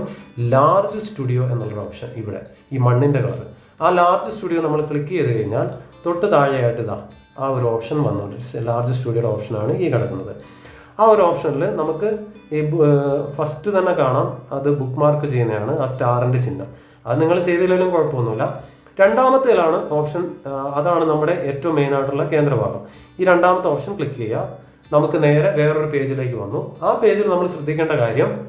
ലാർജ് സ്റ്റുഡിയോ എന്നുള്ളൊരു ഓപ്ഷൻ ഇവിടെ ഈ മണ്ണിന്റെ കളർ ആ ലാർജ് സ്റ്റുഡിയോ നമ്മൾ ക്ലിക്ക് ചെയ്ത് കഴിഞ്ഞാൽ തൊട്ട് താഴെയായിട്ട് ഇതാ ആ ഒരു ഓപ്ഷൻ വന്നുകൊണ്ട് ലാർജ് സ്റ്റുഡിയോയുടെ ഓപ്ഷനാണ് ഈ കിടക്കുന്നത്. ആ ഒരു ഓപ്ഷനിൽ നമുക്ക് ഈ ഫസ്റ്റ് തന്നെ കാണാം അത് ബുക്ക് മാർക്ക് ചെയ്യുന്നതാണ് ആ സ്റ്റാറിന്റെ ചിഹ്നം. അത് നിങ്ങൾ ചെയ്തില്ലെങ്കിലും കുഴപ്പമൊന്നുമില്ല. രണ്ടാമത്തേലാണ് ഓപ്ഷൻ അതാണ് നമ്മുടെ ഏറ്റവും മെയിൻ ആയിട്ടുള്ള കേന്ദ്രഭാഗം. ഈ രണ്ടാമത്തെ ഓപ്ഷൻ ക്ലിക്ക് ചെയ്യുക. നമുക്ക് നേരെ വേറൊരു പേജിലേക്ക് വന്നു. ആ പേജിൽ നമ്മൾ ശ്രദ്ധിക്കേണ്ട കാര്യം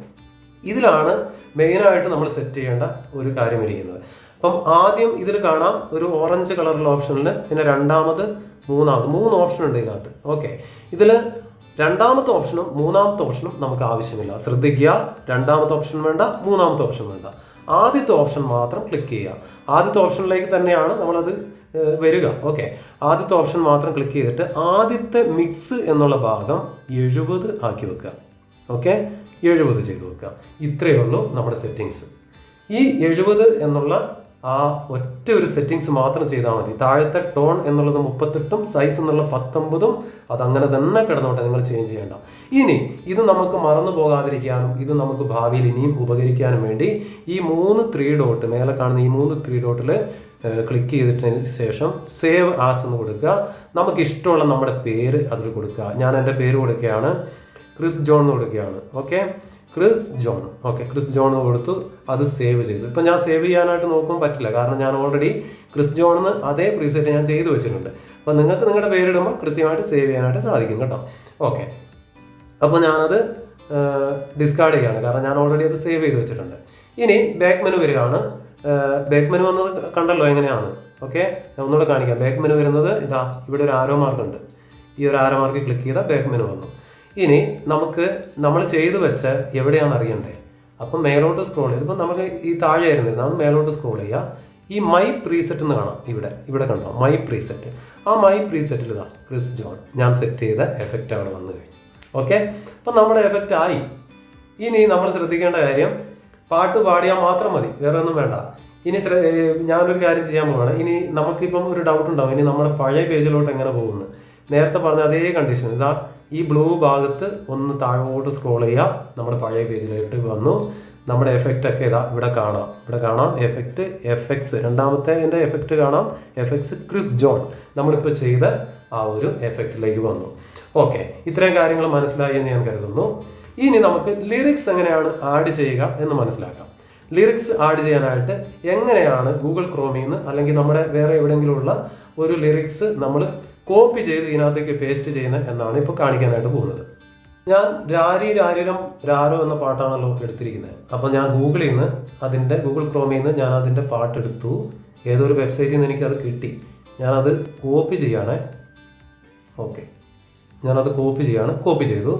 ഇതിലാണ് മെയിനായിട്ട് നമ്മൾ സെറ്റ് ചെയ്യേണ്ട ഒരു കാര്യം ഇരിക്കുന്നത്. അപ്പം ആദ്യം ഇതിൽ കാണാം ഒരു ഓറഞ്ച് കളറുള്ള ഓപ്ഷനിൽ പിന്നെ രണ്ടാമത് മൂന്നാമത്. മൂന്ന് ഓപ്ഷൻ ഉണ്ട് ഇതിനകത്ത്. ഓക്കെ ഇതിൽ രണ്ടാമത്തെ ഓപ്ഷനും മൂന്നാമത്തെ ഓപ്ഷനും നമുക്ക് ആവശ്യമില്ല. ശ്രദ്ധിക്കുക. രണ്ടാമത്തെ ഓപ്ഷൻ വേണ്ട മൂന്നാമത്തെ ഓപ്ഷൻ വേണ്ട. ആദ്യത്തെ ഓപ്ഷൻ മാത്രം ക്ലിക്ക് ചെയ്യുക. ആദ്യത്തെ ഓപ്ഷനിലേക്ക് തന്നെയാണ് നമ്മളത് വരിക. ഓക്കെ. ആദ്യത്തെ ഓപ്ഷൻ മാത്രം ക്ലിക്ക് ചെയ്തിട്ട് ആദ്യത്തെ മിക്സ് എന്നുള്ള ഭാഗം എഴുപത് ആക്കി വെക്കുക. ഓക്കെ? എഴുപത് ചെയ്ത് വെക്കുക. ഇത്രയേ ഉള്ളൂ നമ്മുടെ സെറ്റിങ്സ് ഈ എഴുപത് എന്നുള്ള ആ ഒറ്റ ഒരു സെറ്റിങ്സ് മാത്രം ചെയ്താൽ മതി. താഴത്തെ ടോൺ എന്നുള്ളത് മുപ്പത്തെട്ടും സൈസ് എന്നുള്ള പത്തൊമ്പതും അതങ്ങനെ തന്നെ കിടന്നോട്ടെ. നിങ്ങൾ ചേഞ്ച് ചെയ്യേണ്ട. ഇനി ഇത് നമുക്ക് മറന്നു പോകാതിരിക്കാനും ഇത് നമുക്ക് ഭാവിയിൽ ഇനിയും ഉപകരിക്കാനും വേണ്ടി ഈ മൂന്ന് ത്രീ ഡോട്ട് മേലെ കാണുന്ന ഈ മൂന്ന് ത്രീ ഡോട്ടിൽ ക്ലിക്ക് ചെയ്തിട്ടതിന് ശേഷം സേവ് ആസ് എന്ന് കൊടുക്കുക. നമുക്ക് ഇഷ്ടമുള്ള നമ്മുടെ പേര് അതിൽ കൊടുക്കുക. ഞാൻ എന്റെ പേര് കൊടുക്കുകയാണ്. ക്രിസ് ജോൺ എന്ന് കൊടുക്കുകയാണ്. Okay Chris John. Okay Chris John എന്ന് കൊടുത്തു. അത് സേവ് ചെയ്തു. ഇപ്പം ഞാൻ സേവ് ചെയ്യാനായിട്ട് നോക്കാൻ പറ്റില്ല. കാരണം ഞാൻ ഓൾറെഡി ക്രിസ് ജോൺ എന്ന് അതേ പ്രീസെറ്റ് ഞാൻ ചെയ്തു വെച്ചിട്ടുണ്ട്. അപ്പോൾ നിങ്ങൾക്ക് നിങ്ങളുടെ പേരിടുമ്പോൾ കൃത്യമായിട്ട് സേവ് ചെയ്യാനായിട്ട് സാധിക്കും കേട്ടോ. ഓക്കെ അപ്പോൾ ഞാനത് ഡിസ്കാർഡ് ചെയ്യുകയാണ് കാരണം ഞാൻ ഓൾറെഡി അത് സേവ് ചെയ്ത് വെച്ചിട്ടുണ്ട്. ഇനി ബാക്ക് മെനു വരികയാണ്. ബാക്ക് മെനു വന്നത് കണ്ടല്ലോ എങ്ങനെയാണ്? ഓക്കെ ഒന്നുകൂടെ കാണിക്കാം. ബാക്ക് മെനു വരുന്നത് ഇതാ ഇവിടെ ഒരു ആരോ മാർക്ക് ഉണ്ട്. ഈ ഒരു ആരോ മാർക്ക് ക്ലിക്ക് ചെയ്താൽ ബാക്ക് മെനു വന്നു. ഇനി നമുക്ക് നമ്മൾ ചെയ്തു വെച്ച എവിടെയാണെന്ന് അറിയണ്ടേ? അപ്പം മേലോട്ട് സ്ക്രോൾ ചെയ്ത് ഇപ്പം നമുക്ക് ഈ താഴെ ആയിരുന്നില്ല മേലോട്ട് സ്ക്രോൾ ചെയ്യുക ഈ മൈ പ്രീസെറ്റ് എന്ന് കാണാം. ഇവിടെ ഇവിടെ കണ്ടോ? മൈ പ്രീസെറ്റ് ആ മൈ പ്രീസെറ്റിൽ ഇതാ ക്രിസ് ജോൺ ഞാൻ സെറ്റ് ചെയ്ത എഫക്റ്റ് അവിടെ വന്നു കഴിഞ്ഞു. ഓക്കെ അപ്പം നമ്മുടെ എഫക്റ്റ് ആയി. ഇനി നമ്മൾ ശ്രദ്ധിക്കേണ്ട കാര്യം പാട്ട് പാടിയാൽ മാത്രം മതി വേറെ ഒന്നും വേണ്ട. ഇനി ഞാനൊരു കാര്യം ചെയ്യാൻ പോവാണ്. ഇനി നമുക്കിപ്പം ഒരു ഡൗട്ട് ഉണ്ടാവും. ഇനി നമ്മുടെ പഴയ പേജിലോട്ട് എങ്ങനെ പോകുന്നു? നേരത്തെ പറഞ്ഞ അതേ കണ്ടീഷൻ ഇതാ ഈ ബ്ലൂ ഭാഗത്ത് ഒന്ന് താഴോട്ട് സ്ക്രോൾ ചെയ്യുക. നമ്മുടെ പഴയ പേജിലോട്ട് വന്നു. നമ്മുടെ എഫക്റ്റ് ഒക്കെ ഇതാ ഇവിടെ കാണാം. ഇവിടെ കാണാം. എഫക്റ്റ് എഫ് എക്സ് രണ്ടാമത്തെ എന്റെ എഫക്റ്റ് കാണാം. എഫ് എക്സ് ക്രിസ് ജോൺ നമ്മളിപ്പോൾ ചെയ്ത ആ ഒരു എഫക്റ്റിലേക്ക് വന്നു. ഓക്കെ ഇത്രയും കാര്യങ്ങൾ മനസ്സിലായി എന്ന് ഞാൻ കരുതുന്നു. ഇനി നമുക്ക് ലിറിക്സ് എങ്ങനെയാണ് ആഡ് ചെയ്യുക എന്ന് മനസ്സിലാക്കാം. ലിറിക്സ് ആഡ് ചെയ്യാനായിട്ട് എങ്ങനെയാണ് ഗൂഗിൾ ക്രോമിൽ നിന്ന് അല്ലെങ്കിൽ നമ്മുടെ വേറെ എവിടെയെങ്കിലുമുള്ള ഒരു ലിറിക്സ് നമ്മൾ കോപ്പി ചെയ്ത് ഇതിനകത്തേക്ക് പേസ്റ്റ് ചെയ്യുന്നത് എന്നാണ് ഇപ്പോൾ കാണിക്കാനായിട്ട് പോകുന്നത്. ഞാൻ രാരി രാരിരം രാരോ എന്ന പാട്ടാണല്ലോ എടുത്തിരിക്കുന്നത്. അപ്പോൾ ഞാൻ ഗൂഗിളിൽ നിന്ന് അതിന്റെ ഗൂഗിൾ ക്രോമിൽ നിന്ന് ഞാൻ അതിന്റെ പാട്ടെടുത്തു ഏതൊരു വെബ്സൈറ്റിൽ നിന്ന് എനിക്കത് കിട്ടി. ഞാനത് കോപ്പി ചെയ്യാണ്. ഓക്കെ ഞാനത് കോപ്പി ചെയ്യാണ്. കോപ്പി ചെയ്തു.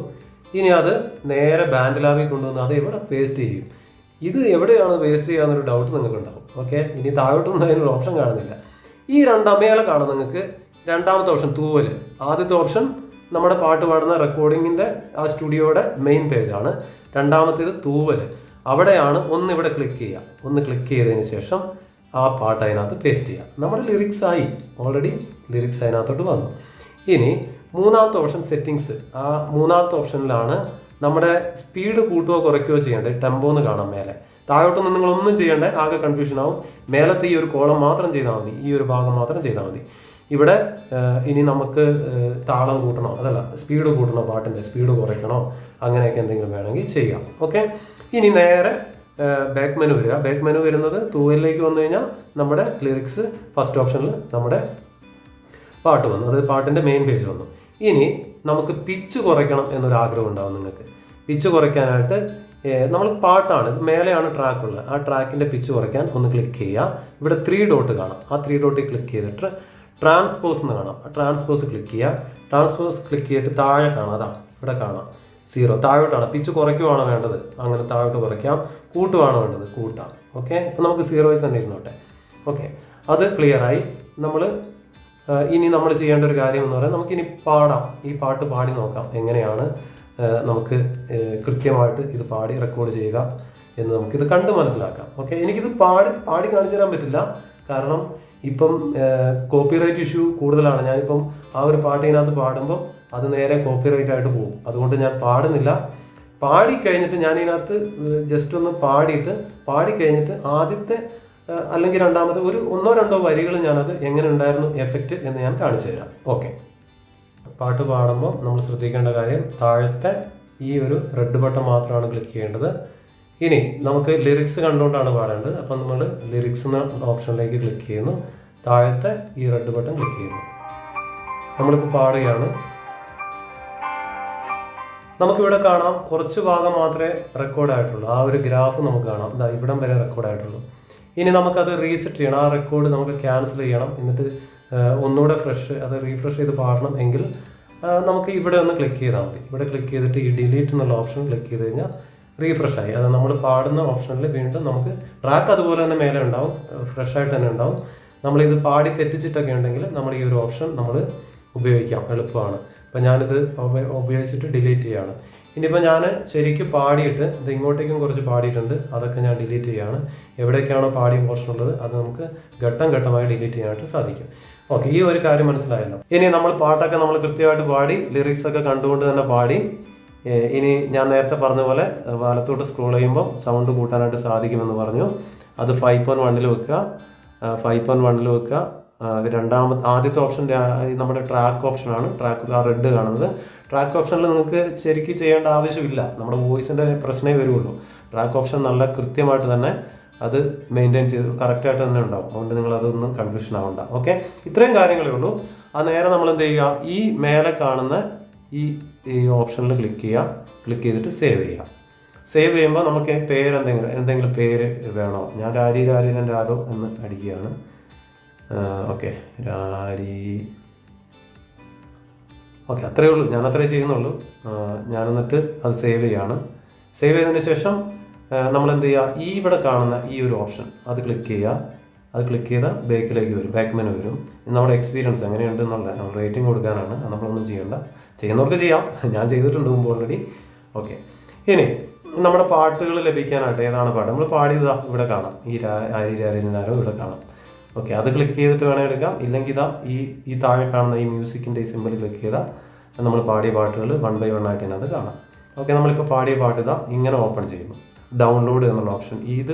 ഇനി അത് നേരെ ബാൻഡ് ലാബിൽ കൊണ്ടുവന്ന് അത് എവിടെ പേസ്റ്റ് ചെയ്യും? ഇത് എവിടെയാണ് പേസ്റ്റ് ചെയ്യാന്നൊരു ഡൗട്ട് നിങ്ങൾക്ക് ഉണ്ടാവും ഓക്കെ ഇനി താഴോട്ടൊന്നും അതിനൊരു ഓപ്ഷൻ കാണുന്നില്ല. ഈ രണ്ടമ്മയാളെ കാണാം നിങ്ങൾക്ക്. രണ്ടാമത്തെ ഓപ്ഷൻ തൂവൽ ആദ്യത്തെ ഓപ്ഷൻ നമ്മുടെ പാട്ട് പാടുന്ന റെക്കോർഡിങ്ങിന്റെ ആ സ്റ്റുഡിയോയുടെ മെയിൻ പേജാണ് രണ്ടാമത്തേത് തൂവൽ അവിടെയാണ് ഒന്ന് ഇവിടെ ക്ലിക്ക് ചെയ്യുക. ഒന്ന് ക്ലിക്ക് ചെയ്തതിന് ശേഷം ആ പാട്ട് അതിനകത്ത് പേസ്റ്റ് ചെയ്യുക. നമ്മുടെ ലിറിക്സ് ആയി. ഓൾറെഡി ലിറിക്സ് അതിനകത്തോട്ട് വന്നു. ഇനി മൂന്നാമത്തെ ഓപ്ഷൻ സെറ്റിങ്സ് ആ മൂന്നാമത്തെ ഓപ്ഷനിലാണ് നമ്മുടെ സ്പീഡ് കൂട്ടുകയോ കുറയ്ക്കുകയോ ചെയ്യേണ്ടത് ടെമ്പോ എന്ന് കാണാം മേലെ. താഴോട്ടൊന്നും നിങ്ങൾ ഒന്നും ചെയ്യേണ്ട ആകെ കൺഫ്യൂഷൻ ആവും. മേലത്തെ ഈ ഒരു കോളം മാത്രം ചെയ്താൽ മതി. ഈ ഒരു ഭാഗം മാത്രം ചെയ്താൽ മതി. ഇവിടെ ഇനി നമുക്ക് താളം കൂട്ടണോ. അതല്ല സ്പീഡ് കൂട്ടണോ പാട്ടിന്റെ സ്പീഡ് കുറയ്ക്കണോ? അങ്ങനെയൊക്കെ എന്തെങ്കിലും വേണമെങ്കിൽ ചെയ്യാം. ഓക്കെ ഇനി നേരെ ബാക്ക് മെനു വരിക. ബാക്ക് മെനു വരുന്നത് തൂവലിലേക്ക് വന്നു കഴിഞ്ഞാൽ നമ്മുടെ ലിറിക്സ് ഫസ്റ്റ് ഓപ്ഷനിൽ നമ്മുടെ പാട്ട് വന്നു. അത് പാട്ടിന്റെ മെയിൻ പേജ് വന്നു. ഇനി നമുക്ക് പിച്ച് കുറയ്ക്കണം എന്നൊരു ആഗ്രഹം ഉണ്ടാവും നിങ്ങൾക്ക്. പിച്ച് കുറയ്ക്കാനായിട്ട് നമ്മൾ പാട്ടാണ് ഇത് മേലെയാണ് ട്രാക്ക് ഉള്ളത്. ആ ട്രാക്കിന്റെ പിച്ച് കുറയ്ക്കാൻ ഒന്ന് ക്ലിക്ക് ചെയ്യുക. ഇവിടെ ത്രീ ഡോട്ട് കാണാം. ആ ത്രീ ഡോട്ടിൽ ക്ലിക്ക് ചെയ്തിട്ട് ട്രാൻസ്പോസ് എന്ന് കാണാം. ട്രാൻസ്പോസ് ക്ലിക്ക് ചെയ്യുക. ട്രാൻസ്പോസ് ക്ലിക്ക് ചെയ്തിട്ട് താഴെ കാണാം. അതാ ഇവിടെ കാണാം. സീറോ താഴോട്ടാണ്. പിച്ച് കുറയ്ക്കുവാണോ വേണ്ടത്? അങ്ങനെ താഴോട്ട് കുറയ്ക്കാം. കൂട്ടുവാണോ വേണ്ടത്? കൂട്ടാം. ഓക്കെ അപ്പോൾ നമുക്ക് സീറോയിൽ തന്നെ ഇരുന്നോട്ടെ. ഓക്കെ അത് ക്ലിയറായി നമ്മൾ ഇനി നമ്മൾ ചെയ്യേണ്ട ഒരു കാര്യം എന്ന് പറയാം നമുക്കിനി പാടാം. ഈ പാട്ട് പാടി നോക്കാം. എങ്ങനെയാണ് നമുക്ക് കൃത്യമായിട്ട് ഇത് പാടി റെക്കോർഡ് ചെയ്യുക എന്ന് നമുക്കിത് കണ്ട് മനസ്സിലാക്കാം. ഓക്കെ എനിക്കിത് പാടി പാടി കാണിച്ചു തരാൻ പറ്റില്ല. കാരണം ഇപ്പം കോപ്പിറൈറ്റ് ഇഷ്യൂ കൂടുതലാണ്. ഞാനിപ്പം ആ ഒരു പാട്ടിനകത്ത് പാടുമ്പോൾ അത് നേരെ കോപ്പിറൈറ്റ് ആയിട്ട് പോകും. അതുകൊണ്ട് ഞാൻ പാടുന്നില്ല. പാടി കഴിഞ്ഞിട്ട് ഞാൻ ജസ്റ്റ് ഒന്ന് പാടിയിട്ട് പാടി കഴിഞ്ഞിട്ട് ആദ്യത്തെ അല്ലെങ്കിൽ രണ്ടാമത് ഒരു ഒന്നോ രണ്ടോ വരികൾ ഞാനത് എങ്ങനെ ഉണ്ടായിരുന്നു എഫക്റ്റ് എന്ന് ഞാൻ കാണിച്ചു തരാം. ഓക്കെ പാട്ട് പാടുമ്പോൾ നമ്മൾ ശ്രദ്ധിക്കേണ്ട കാര്യം താഴത്തെ ഈ ഒരു റെഡ് ബട്ടൺ മാത്രമാണ് ക്ലിക്ക് ചെയ്യേണ്ടത്. ഇനി നമുക്ക് ലിറിക്സ് കണ്ടുകൊണ്ടാണ് പാടേണ്ടത്. അപ്പം നമ്മൾ ലിറിക്സ് എന്ന ഓപ്ഷനിലേക്ക് ക്ലിക്ക് ചെയ്യുന്നു. താഴത്തെ ഈ റെഡ് ബട്ടൺ ക്ലിക്ക് ചെയ്യുന്നു. നമ്മളിപ്പോൾ പാടുകയാണ്. നമുക്കിവിടെ കാണാം കുറച്ച് ഭാഗം മാത്രമേ റെക്കോർഡായിട്ടുള്ളൂ ആ ഒരു ഗ്രാഫ് നമുക്ക് കാണാം. ഇവിടം വരെ റെക്കോർഡ് ആയിട്ടുള്ളൂ. ഇനി നമുക്കത് റീസെറ്റ് ചെയ്യണം. ആ റെക്കോർഡ് നമുക്ക് ക്യാൻസൽ ചെയ്യണം. എന്നിട്ട് ഒന്നുകൂടെ ഫ്രഷ് അത് റീഫ്രഷ് ചെയ്ത് പാടണം എങ്കിൽ നമുക്ക് ഇവിടെ ഒന്ന് ക്ലിക്ക് ചെയ്താൽ മതി. ഇവിടെ ക്ലിക്ക് ചെയ്തിട്ട് ഈ ഡിലീറ്റ് എന്നുള്ള ഓപ്ഷൻ ക്ലിക്ക് ചെയ്ത് കഴിഞ്ഞാൽ റീഫ്രഷ് ആയി. അത് നമ്മൾ പാടുന്ന ഓപ്ഷനിൽ വീണ്ടും നമുക്ക് ട്രാക്ക് അതുപോലെ തന്നെ മേലെ ഉണ്ടാവും. ഫ്രഷ് ആയിട്ട് തന്നെ ഉണ്ടാവും. നമ്മളിത് പാടി തെറ്റിച്ചിട്ടൊക്കെ ഉണ്ടെങ്കിൽ നമ്മൾ ഈ ഒരു ഓപ്ഷൻ നമ്മൾ ഉപയോഗിക്കാം. എളുപ്പമാണ്. അപ്പം ഞാനിത് ഉപ- ഉപയോഗിച്ചിട്ട് ഡിലീറ്റ് ചെയ്യാണ്. ഇനിയിപ്പോൾ ഞാൻ ശരിക്കും പാടിയിട്ട് ഇത് ഇങ്ങോട്ടേക്കും കുറച്ച് പാടിയിട്ടുണ്ട്. അതൊക്കെ ഞാൻ ഡിലീറ്റ് ചെയ്യാണ്. എവിടേക്കാണോ പാടിയ പോർഷൻ ഉള്ളത് അത് നമുക്ക് ഘട്ടം ഘട്ടമായി ഡിലീറ്റ് ചെയ്യാനായിട്ട് സാധിക്കും. ഓക്കെ ഈ ഒരു കാര്യം മനസ്സിലായല്ലോ. ഇനി നമ്മൾ പാട്ടൊക്കെ നമ്മൾ കൃത്യമായിട്ട് പാടി ലിറിക്സ് ഒക്കെ കണ്ടുകൊണ്ട് തന്നെ പാടി ഇനി ഞാൻ നേരത്തെ പറഞ്ഞ പോലെ വലത്തോട്ട് സ്ക്രോൾ ചെയ്യുമ്പോൾ സൗണ്ട് കൂട്ടാനായിട്ട് സാധിക്കുമെന്ന് പറഞ്ഞു. അത് ഫൈവ് പോയിന്റ് വണ്ണിൽ വെക്കുക. ഫൈവ് പോയിന്റ് വണ്ണിൽ വെക്കുക. രണ്ടാമത്തെ ആദ്യത്തെ ഓപ്ഷൻ നമ്മുടെ ട്രാക്ക് ഓപ്ഷനാണ് ട്രാക്ക് ആ റെഡ് കാണുന്നത്. ട്രാക്ക് ഓപ്ഷനിൽ നിങ്ങൾക്ക് ശരിക്ക് ചെയ്യേണ്ട ആവശ്യമില്ല. നമ്മുടെ വോയിസിന്റെ പ്രശ്നമേ വരുള്ളൂ ട്രാക്ക് ഓപ്ഷൻ നല്ല കൃത്യമായിട്ട് തന്നെ അത് മെയിന്റെയിൻ ചെയ്ത് കറക്റ്റായിട്ട് തന്നെ ഉണ്ടാവും. അതുകൊണ്ട് നിങ്ങൾ അതൊന്നും കൺഫ്യൂഷൻ ആവണ്ട. ഓക്കെ ഇത്രയും കാര്യങ്ങളേ ഉള്ളൂ. ആ നേരെ നമ്മൾ എന്ത് ചെയ്യുക? ഈ മേലെ കാണുന്ന ഈ ഈ ഓപ്ഷനിൽ ക്ലിക്ക് ചെയ്യുക. ക്ലിക്ക് ചെയ്തിട്ട് സേവ് ചെയ്യുക. സേവ് ചെയ്യുമ്പോൾ നമുക്ക് പേരെന്തെങ്കിലും എന്തെങ്കിലും എന്തെങ്കിലും പേര് വേണോ? ഞാൻ രാരി രാരി രാരോ എന്ന് അടിക്കുകയാണ്. ഓക്കെ രാരി ഓക്കെ അത്രയേ ഉള്ളൂ. ഞാൻ അത്രേ ചെയ്യുന്നുള്ളൂ. ഞാൻ എന്നിട്ട് അത് സേവ് ചെയ്യാണ്. സേവ് ചെയ്തതിന് ശേഷം നമ്മൾ എന്ത് ചെയ്യുക? ഈ ഇവിടെ കാണുന്ന ഈ ഒരു ഓപ്ഷൻ അത് ക്ലിക്ക് ചെയ്യുക. അത് ക്ലിക്ക് ചെയ്താൽ ബാക്കിലേക്ക് വരും ബാക്ക് മെനു വരും. നമ്മുടെ എക്സ്പീരിയൻസ് എങ്ങനെയുണ്ട് എന്നുള്ള റേറ്റിംഗ് കൊടുക്കാനാണ്. നമ്മളൊന്നും ചെയ്യേണ്ട. ചെയ്യുന്നവർക്ക് ചെയ്യാം. ഞാൻ ചെയ്തിട്ടുണ്ട് മുമ്പ് ഓൾറെഡി ഓക്കെ ഇനി നമ്മുടെ പാട്ടുകൾ ലഭിക്കാനായിട്ട് ഏതാണ് പാട്ട്? നമ്മൾ പാടിയതാ ഇവിടെ കാണാം. ഈ ആര്യരാരോ ഇവിടെ കാണാം. ഓക്കെ അത് ക്ലിക്ക് ചെയ്തിട്ട് വേണേൽ എടുക്കാം. ഇല്ലെങ്കിൽ ഇതാ ഈ ഈ താഴെ കാണുന്ന ഈ മ്യൂസിക്കിന്റെ ഈ സിമ്പിൾ ക്ലിക്ക് ചെയ്താൽ നമ്മൾ പാടിയ പാട്ടുകൾ വൺ ബൈ വൺ ആയിട്ട് ഇതിനകത്ത് കാണാം. ഓക്കെ നമ്മളിപ്പോൾ പാടിയ പാട്ട് ഇതാ ഇങ്ങനെ ഓപ്പൺ ചെയ്യുന്നു. ഡൗൺലോഡ് എന്നുള്ള ഓപ്ഷൻ ഇത്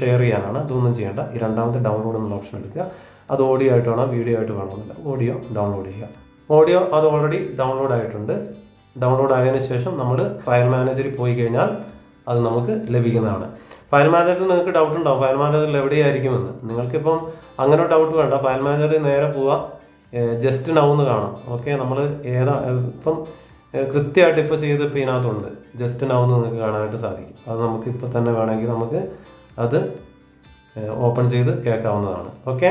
ഷെയർ ചെയ്യാനാണ്. അതൊന്നും ചെയ്യേണ്ട. ഈ രണ്ടാമത്തെ ഡൗൺലോഡ് എന്നുള്ള ഓപ്ഷൻ എടുക്കുക. അത് ഓഡിയോ ആയിട്ട് വേണം വീഡിയോ ആയിട്ട് വേണമെന്നില്ല ഓഡിയോ ഡൗൺലോഡ് ചെയ്യുക. ഓഡിയോ അത് ഓൾറെഡി ഡൗൺലോഡ് ആയിട്ടുണ്ട്. ഡൗൺലോഡ് ആയതിനു ശേഷം നമ്മൾ ഫയൽ മാനേജറിൽ പോയി കഴിഞ്ഞാൽ അത് നമുക്ക് ലഭിക്കുന്നതാണ്. ഫയൽ മാനേജറിൽ നിങ്ങൾക്ക് ഡൗട്ട് ഉണ്ടാവും. ഫയൽ മാനേജറിൽ എവിടെയായിരിക്കുമെന്ന്. നിങ്ങൾക്കിപ്പം അങ്ങനെ ഡൗട്ട് വേണ്ട. ഫയൽ മാനേജറിൽ നേരെ പോവുക ജസ്റ്റ് നൗന്ന് കാണാം. ഓക്കെ നമ്മൾ ഏതാ ഇപ്പം കൃത്യമായിട്ട് ഇപ്പോൾ ചെയ്ത് ഇപ്പോൾ ഇതിനകത്തുണ്ട്. ജസ്റ്റ് നൗന്ന് നിങ്ങൾക്ക് കാണാനായിട്ട് സാധിക്കും. അത് നമുക്ക് ഇപ്പോൾ തന്നെ വേണമെങ്കിൽ നമുക്ക് അത് ഓപ്പൺ ചെയ്ത് കേൾക്കാവുന്നതാണ്. ഓക്കെ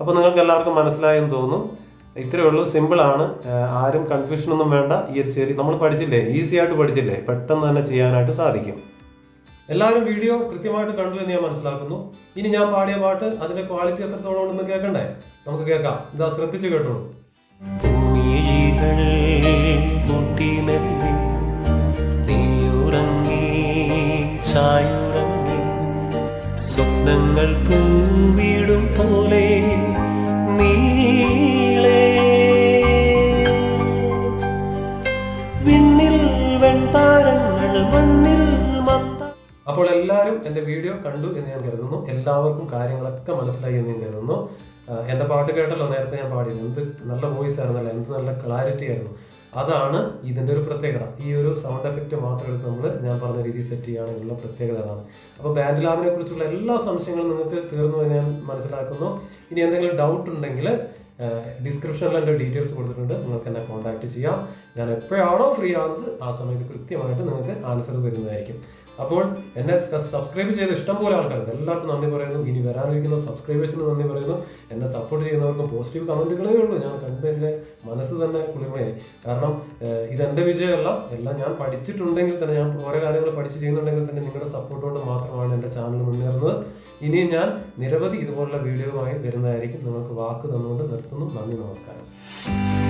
അപ്പോൾ നിങ്ങൾക്ക് എല്ലാവർക്കും മനസ്സിലായെന്ന് തോന്നുന്നു. ഇത്രയേ ഉള്ളൂ. സിമ്പിളാണ് ആരും കൺഫ്യൂഷനൊന്നും വേണ്ട. ഈ ഒരു ശരി നമ്മൾ പഠിച്ചില്ലേ? ഈസി ആയിട്ട് പഠിച്ചില്ലേ? പെട്ടെന്ന് തന്നെ ചെയ്യാനായിട്ട് സാധിക്കും. എല്ലാവരും വീഡിയോ കൃത്യമായിട്ട് കണ്ടു എന്ന് ഞാൻ മനസ്സിലാക്കുന്നു. ഇനി ഞാൻ പാടിയ പാട്ട് അതിന്റെ ക്വാളിറ്റി എത്രത്തോളം ഉണ്ടെന്ന് കേൾക്കണ്ടേ? നമുക്ക് കേൾക്കാം. ഇതാ ശ്രദ്ധിച്ചു കേട്ടോളൂ. സ്വപ്നങ്ങൾ പൂവിടും പോലെ എന്റെ വീഡിയോ കണ്ടു എന്ന് ഞാൻ കരുതുന്നു. എല്ലാവർക്കും കാര്യങ്ങളൊക്കെ മനസ്സിലായി എന്ന് ഞാൻ കരുതുന്നു. എന്റെ പാട്ട് കേട്ടല്ലോ നേരത്തെ ഞാൻ പാടിയത്. എന്ത് നല്ല വോയിസ് ആയിരുന്നല്ലോ? എന്ത് നല്ല ക്ലാരിറ്റി ആയിരുന്നു. അതാണ് ഇതിന്റെ ഒരു പ്രത്യേകത. ഈ ഒരു സൗണ്ട് എഫക്റ്റ് മാത്രം എടുത്ത് നമ്മൾ ഞാൻ പറഞ്ഞ രീതിയിൽ സെറ്റ് ചെയ്യുകയാണെങ്കിലുള്ള പ്രത്യേകത അതാണ്. അപ്പോൾ ബാൻഡ് ലാബിനെ കുറിച്ചുള്ള എല്ലാ സംശയങ്ങളും നിങ്ങൾക്ക് തീർന്നു എന്ന് ഞാൻ മനസ്സിലാക്കുന്നു. ഇനി എന്തെങ്കിലും ഡൗട്ട് ഉണ്ടെങ്കിൽ ഡിസ്ക്രിപ്ഷനിൽ എന്റെ ഡീറ്റെയിൽസ് കൊടുത്തിട്ടുണ്ട്. നിങ്ങൾക്ക് എന്നെ കോൺടാക്ട് ചെയ്യാം. ഞാൻ എപ്പോഴാണോ ഫ്രീ ആകുന്നത് ആ സമയത്ത് കൃത്യമായിട്ട് നിങ്ങൾക്ക് ആൻസർ തരുന്നതായിരിക്കും. അപ്പോൾ എന്നെ സബ്സ്ക്രൈബ് ചെയ്ത ഇഷ്ടംപോലെ ആൾക്കാരുണ്ട്. എല്ലാവർക്കും നന്ദി പറയുന്നു. ഇനി വരാനിരിക്കുന്ന സബ്സ്ക്രൈബേഴ്സിന് നന്ദി പറയുന്നു. എന്നെ സപ്പോർട്ട് ചെയ്യുന്നവർക്കും പോസിറ്റീവ് കമന്റുകളേ ഉള്ളൂ. ഞാൻ കണ്ട് എന്റെ മനസ്സ് തന്നെ കുളിമയായി കാരണം ഇതെന്റെ വിജയമല്ല. എല്ലാം ഞാൻ പഠിച്ചിട്ടുണ്ടെങ്കിൽ തന്നെ ഞാൻ ഓരോ കാര്യങ്ങൾ പഠിച്ച് ചെയ്യുന്നുണ്ടെങ്കിൽ തന്നെ നിങ്ങളുടെ സപ്പോർട്ട് കൊണ്ട് മാത്രമാണ് എന്റെ ചാനൽ മുന്നേറുന്നത്. ഇനിയും ഞാൻ നിരവധി ഇതുപോലുള്ള വീഡിയോയുമായി വരുന്നതായിരിക്കും. നിങ്ങൾക്ക് വാക്ക് തന്നുകൊണ്ട് നിർത്തുന്നു. നന്ദി നമസ്കാരം.